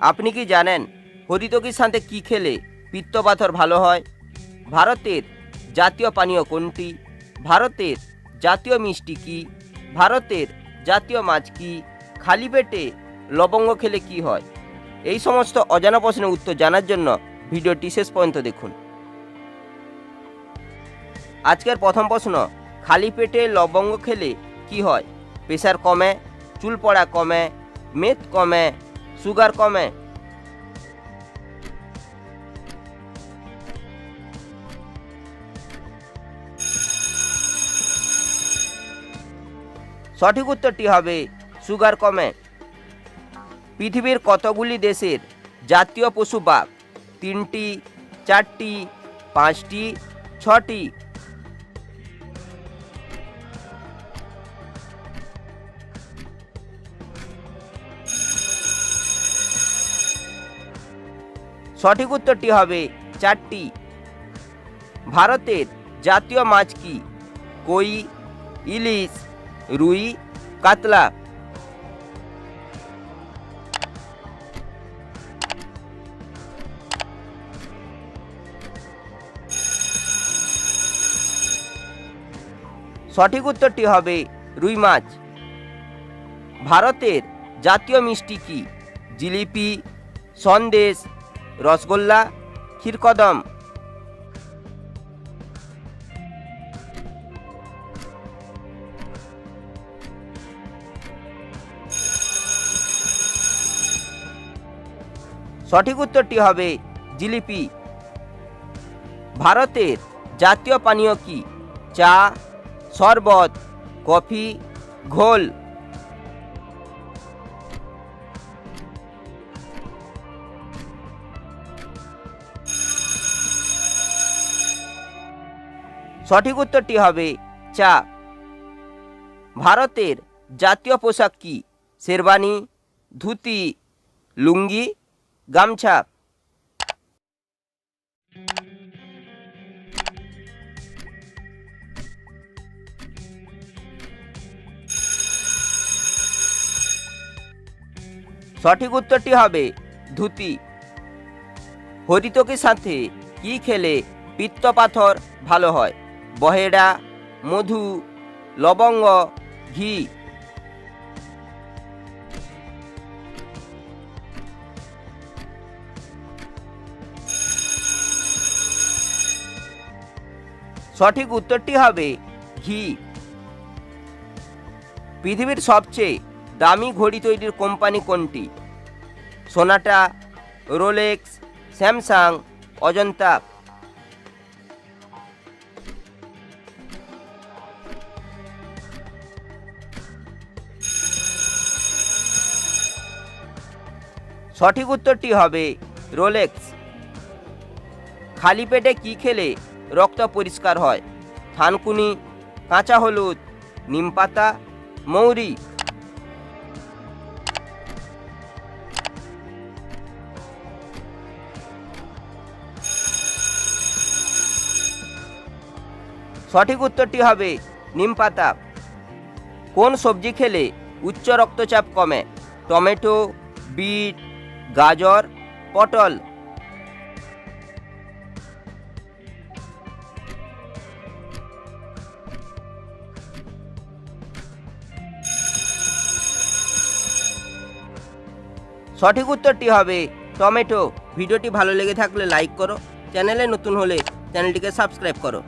আপনি কি জানেন হরিতকির সাথে কি খেলে পিত্তপাথর ভালো হয়? ভারতের জাতীয় পানীয় কোনটি? ভারতের জাতীয় মিষ্টি কি? ভারতের জাতীয় মাছ কি? খালি পেটে লবঙ্গ খেলে কি হয়? এই সমস্ত অজানা প্রশ্নের উত্তর জানার জন্য ভিডিওটি শেষ পর্যন্ত দেখুন। আজকের প্রথম প্রশ্ন, খালি পেটে লবঙ্গ খেলে কি হয়? প্রেশার কমে, চুল পড়া কমে, মেদ কমে সুগার কমে। সঠিক উত্তরটি হবে সুগার কমে। পৃথিবীর কতগুলি দেশের জাতীয় পশু বাঘ? তিনটি, চারটি, পাঁচটি, ছটি সঠিক উত্তরটি হবে চারটি। ভারতের জাতীয় মাছ কি? কই, ইলিশ, রুই, কাতলা। সঠিক উত্তরটি হবে রুই মাছ। ভারতের জাতীয় মিষ্টি কি? জিলিপি, সন্দেশ রসগোল্লা ক্ষীরকদম। সঠিক উত্তরটি হবে জিলিপি। ভারতের জাতীয় পানীয় কি? চা শরবত কফি ঘোল। সঠিক উত্তরটি হবে চা। ভারতের জাতীয় পোশাক কি? শেরবানি ধুতি, লুঙ্গি, গামছা? সঠিক উত্তরটি হবে ধুতি। হরিতকের সাথে কি খেলে পিত্তপাথর ভালো হয়? বহেড়া, মধু, লবঙ্গ, ঘি। সঠিক উত্তরটি হবে ঘি। পৃথিবীর সবচেয়ে দামি ঘড়ি তৈরির কোম্পানি কোনটি? Sonata, Rolex, Samsung, Ajanta. সঠিক উত্তরটি হবে রোলেক্স। খালি পেটে কি খেলে রক্ত পরিষ্কার হয়? থানকুনি, কাঁচা হলুদ নিমপাতা মৌরি। সঠিক উত্তরটি হবে নিমপাতা কোন সবজি খেলে উচ্চ রক্তচাপ কমে? টমেটো, বিট গাজর, পটল। সঠিক উত্তরটি হবে টমেটো। ভিডিওটি ভালো লেগে থাকলে লাইক করো। চ্যানেলে নতুন হলে চ্যানেলটিকে সাবস্ক্রাইব করো।